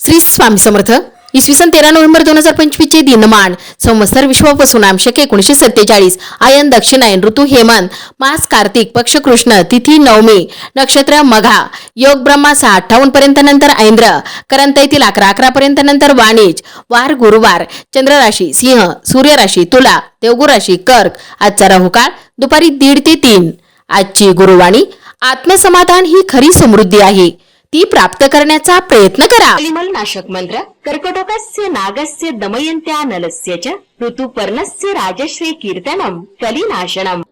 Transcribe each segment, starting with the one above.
श्री स्वामी समर्थ इसवी सन तेरा नोव्हेंबर दोन हजार पंचवीसचे दिनमान संवत्सर विश्व आमशक एकोणीशे सत्तेचाळीस आयन दक्षिणायन ऋतू हेमंत मास कार्तिक पक्ष कृष्ण तिथी नवमी नक्षत्र मघा योग ब्रह्मा सहा अठ्ठावन्न पर्यंत नंतर ऐंद्र करंत येथील अकरा अकरा पर्यंत नंतर वाणिज वार गुरुवार चंद्र राशी सिंह सूर्य राशी तुला देवगुराशी कर्क आजचा राहुकाळ दुपारी दीड ते तीन. आजची गुरुवाणी आत्मसमाधान ही खरी समृद्धी आहे. ती प्राप्त करण्याचा प्रयत्न करा. कलिमल नाशक मंत्र कर्कटकस्य नागस्य दमयन्त्या नलस्य च ऋतुपर्णस्य राजश्री कीर्तनम कलिनाशनम.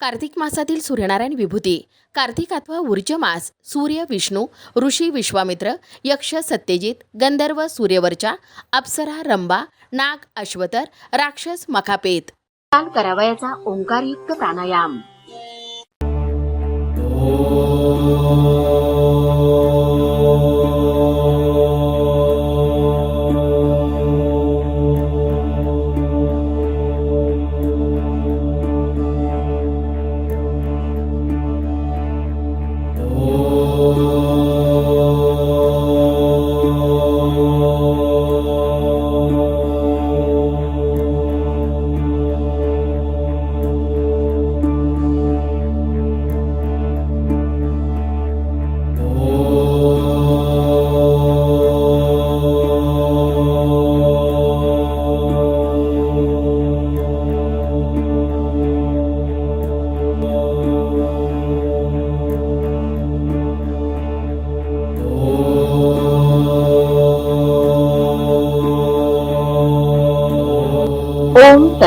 कार्तिक मासातील सूर्यनारायण विभूती. कार्तिक अथवा ऊर्ज मास सूर्य विष्णू ऋषी विश्वामित्र यक्ष सत्यजित गंधर्व सूर्यवर्चा अप्सरा रंबा नाग अश्वतर राक्षस मखापेत. करावयाचा ओंकारयुक्त प्राणायाम.